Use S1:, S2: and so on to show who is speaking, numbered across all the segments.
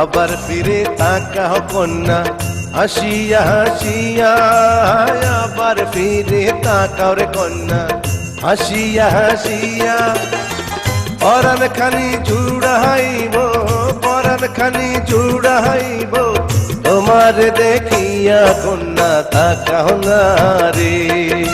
S1: আবার ফিরে তাকাও কন্যা, হাসিয়া হাসিয়া, আবার ফিরে তাকাও রে কন্যা, হাসিয়া হাসিয়া। পরান খানি জুড়াইব পরান খানি জুড়াইব তোমার দেখিয়া কন্যা তাকাও না রে।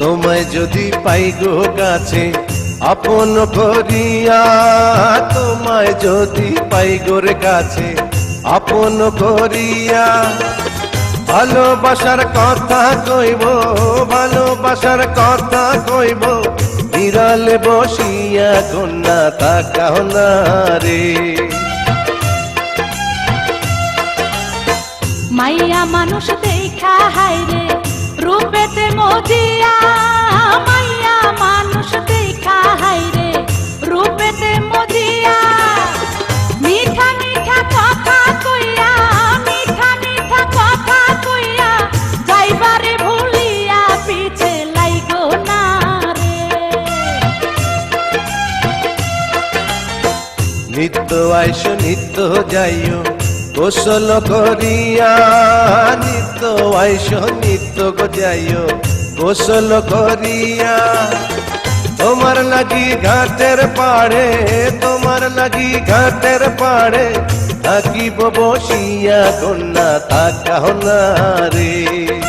S1: তোমায় যদি পাই গো কাছে, আপন করিয়া তোমায় যদি পাই গোর কাছে, আপন করিয়া ভালোবাসার কথা কইব, ভালোবাসার কথা কইব, বিড়ালে বসিয়া কন্যা তাকাও না রে।
S2: মাইয়া মানুষ দেখা হাইরে রূপেতে মজিয়া, মাইয়া মানুষ দেখা হাইরে রূপেতে মজিয়া, মিঠা মিঠা কথা কইয়া, মিঠা মিঠা কথা কইয়া, যাইবারে ভুলিয়া পিছে লাইগো
S1: নিত্য আইস, নিত্য যাইও। গোসল করিয়া নিত্য আইস, নিত্য গো যাইও গোসল করিয়া, তোমার লাগি ঘাটের পাড়ে, তোমার লাগি ঘাটের পাড়ে থাকিব বসিয়া কন্যা থাকা না রে।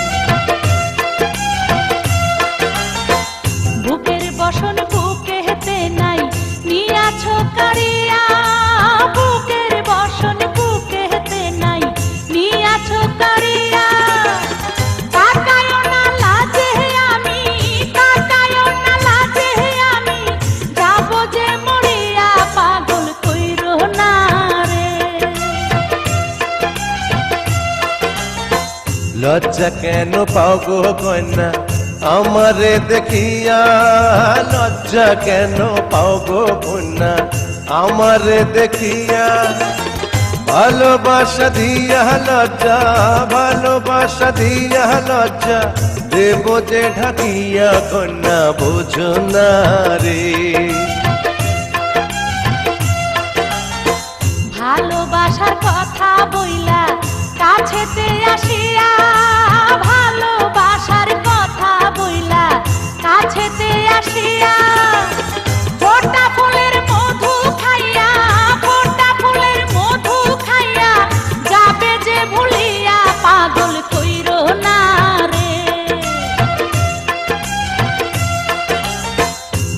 S1: লজ্জা কেন পাও গো কন্যা? আমারে দেখিয়া লজ্জা কেন পাও গো কন্যা? আমারে দেখিয়া ভালোবাসা দিয়া লজ্জা, ভালোবাসা দিয়া লজ্জা দেব যে ঢাকিয়া কন্যা, বোঝো না রে।
S2: ভালোবাসার কথা বইলা কাছেতে আসিয়া ভালোবাসার কথা বইলা কাছেতে আসিয়া না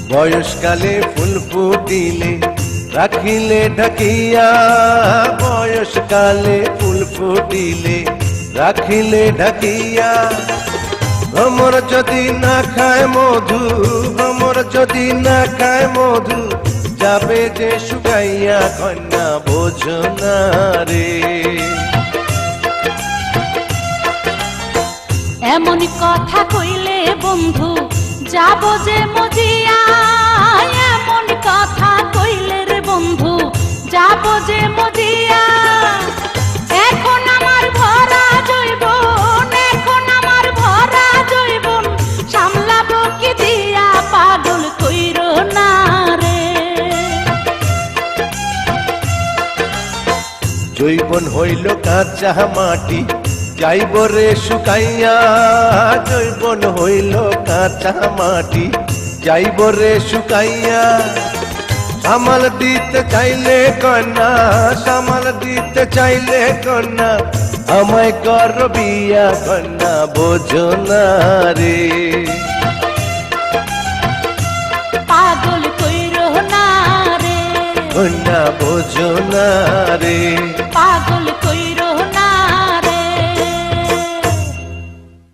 S1: বয়সকালে ফুল ফুটিলে রাখিলে ঢাকিয়া বয়সকালে ফুটিলে, রাখিলে ঢাকিয়া। ভ্রমর যদি না খায় মধু, ভ্রমর যদি না খায় মধু, যাবে যে শুকাইয়া কন্যা বোঝো না রে
S2: এমন কথা কইলে বন্ধু, যাব যে মজিয়া। জৈবন
S1: হইল কাঁচা মাটি, যাইব রে শুকাইয়া। জৈবন হইল কাঁচা মাটি, যাইব রে শুকাইয়া। সামাল দিতে চাইলে কন্যা, সামাল দিতে চাইলে কন্যা, আমায় কর বিয়া কন্যা, বোঝো না রে।
S2: পাগল
S1: কন্যা বোঝো না রে।
S2: পাগল কইরো